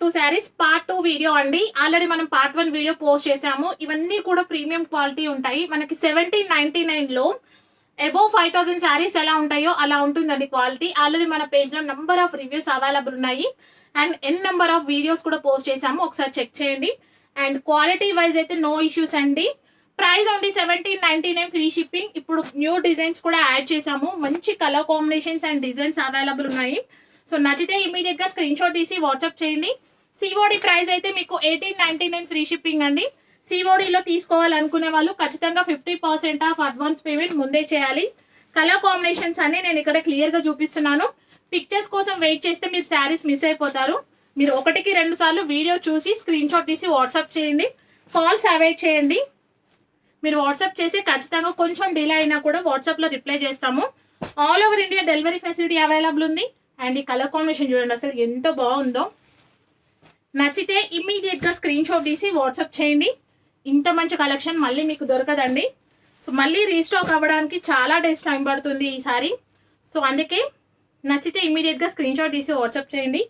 Two saris part two video అండి. Already మనం part one video post చేసాము ఇవన్నీ కూడా ప్రీమియం క్వాలిటీ ఉంటాయి. మనకి సెవెంటీన్ నైన్టీ నైన్లో అబోవ్ ఫైవ్ థౌసండ్ శారీస్ ఎలా ఉంటాయో అలా ఉంటుందండి క్వాలిటీ. ఆల్రెడీ మన పేజ్లో నంబర్ ఆఫ్ రివ్యూస్ అవైలబుల్ ఉన్నాయి. And N number of videos కూడా పోస్ట్ చేసాము ఒకసారి చెక్ చేయండి. అండ్ క్వాలిటీ వైజ్ అయితే నో ఇష్యూస్ అండి. Price only seventeen ninety nine free shipping ఇప్పుడు న్యూ డిజైన్స్ కూడా యాడ్ చేసాము మంచి colour combinations and designs available ఉన్నాయి. సో నచ్చితే ఇమీడియట్గా స్క్రీన్ షాట్ తీసి వాట్సాప్ చేయండి. సిఓడి ప్రైస్ అయితే మీకు eighteen ninety nine free shipping అండి సిఓడిలో తీసుకోవాలనుకునే వాళ్ళు ఖచ్చితంగా fifty percent of advance payment ముందే చేయాలి. కలర్ కాంబినేషన్స్ అన్ని నేను ఇక్కడ క్లియర్గా చూపిస్తున్నాను. పిక్చర్స్ కోసం వెయిట్ చేస్తే మీరు శారీస్ మిస్ అయిపోతారు. మీరు ఒకటికి రెండు సార్లు వీడియో చూసి స్క్రీన్ షాట్ తీసి వాట్సాప్ చేయండి. కాల్స్ అవాయిడ్ చేయండి. మీరు వాట్సాప్ చేసి ఖచ్చితంగా కొంచెం డిలే అయినా కూడా వాట్సాప్లో రిప్లై చేస్తాము. All over India delivery facility available ఉంది. అండ్ ఈ కలర్ కాంబినేషన్ చూడండి అసలు ఎంత బాగుందో. నచ్చితే ఇమ్మీడియట్గా స్క్రీన్ షాట్ తీసి వాట్సాప్ చేయండి. ఇంత మంచి కలెక్షన్ మళ్ళీ మీకు దొరకదండి. సో మళ్ళీ రీస్టాక్ అవ్వడానికి చాలా డేస్ టైం పడుతుంది ఈసారి. సో అందుకే నచ్చితే ఇమ్మీడియట్గా స్క్రీన్ షాట్ తీసి వాట్సాప్ చేయండి.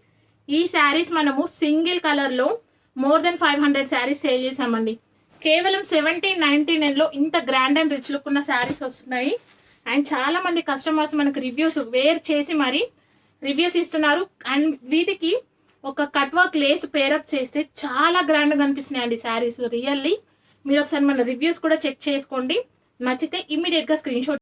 ఈ శారీస్ మనము సింగిల్ కలర్లో more than five hundred saris sale చేసామండి కేవలం సెవెంటీన్ నైన్టీ నైన్లో ఇంత గ్రాండ్ అండ్ రిచ్ లుక్ ఉన్న శారీస్ వస్తున్నాయి. అండ్ చాలామంది కస్టమర్స్ మనకు రివ్యూస్ వేర్ చేసి మరి రివ్యూస్ ఇస్తున్నారు. అండ్ వీటికి ఒక కట్ వర్క్ లేస్ పేరప్ చేస్తే చాలా గ్రాండ్ అనిపిస్తున్నాయి అండి శారీస్. రియల్లీ మీరు ఒకసారి మన రివ్యూస్ కూడా చెక్ చేసుకోండి. నచ్చితే ఇమ్మీడియట్గా స్క్రీన్ షాట్